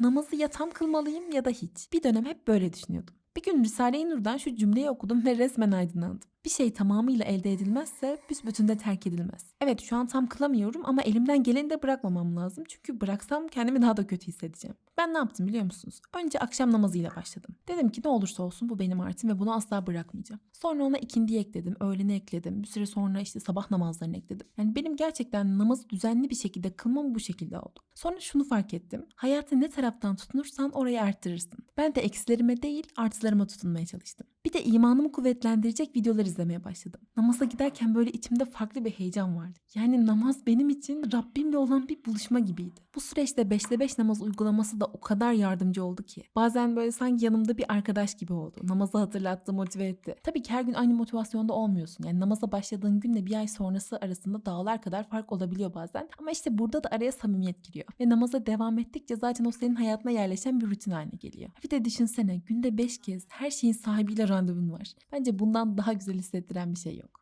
Namazı ya tam kılmalıyım ya da hiç. Bir dönem hep böyle düşünüyordum. Bir gün Risale-i Nur'dan şu cümleyi okudum ve resmen aydınlandım. Bir şey tamamıyla elde edilmezse büsbütün de terk edilmez. Evet şu an tam kılamıyorum ama elimden geleni de bırakmamam lazım. Çünkü bıraksam kendimi daha da kötü hissedeceğim. Ben ne yaptım biliyor musunuz? Önce akşam namazıyla başladım. Dedim ki ne olursa olsun bu benim artım ve bunu asla bırakmayacağım. Sonra ona ikindiyi ekledim, öğleni ekledim. Bir süre sonra işte sabah namazlarını ekledim. Yani benim gerçekten namazı düzenli bir şekilde kılmam bu şekilde oldu. Sonra şunu fark ettim. Hayatı ne taraftan tutunursan orayı arttırırsın. Ben de eksilerime değil artılarıma tutunmaya çalıştım. Bir de imanımı kuvvetlendirecek videolar izlemeye başladım. Namaza giderken böyle içimde farklı bir heyecan vardı. Yani namaz benim için Rabbimle olan bir buluşma gibiydi. Bu süreçte 5'te 5 namaz uygulaması da o kadar yardımcı oldu ki. Bazen böyle sanki yanımda bir arkadaş gibi oldu. Namazı hatırlattı, motive etti. Tabii ki her gün aynı motivasyonda olmuyorsun. Yani namaza başladığın günle bir ay sonrası arasında dağlar kadar fark olabiliyor bazen. Ama işte burada da araya samimiyet giriyor. Ve namaza devam ettikçe zaten o senin hayatına yerleşen bir rutin haline geliyor. Bir de düşünsene günde 5 kez her şeyin sahibiyle randevun var. Bence bundan daha güzel hissettiren bir şey yok.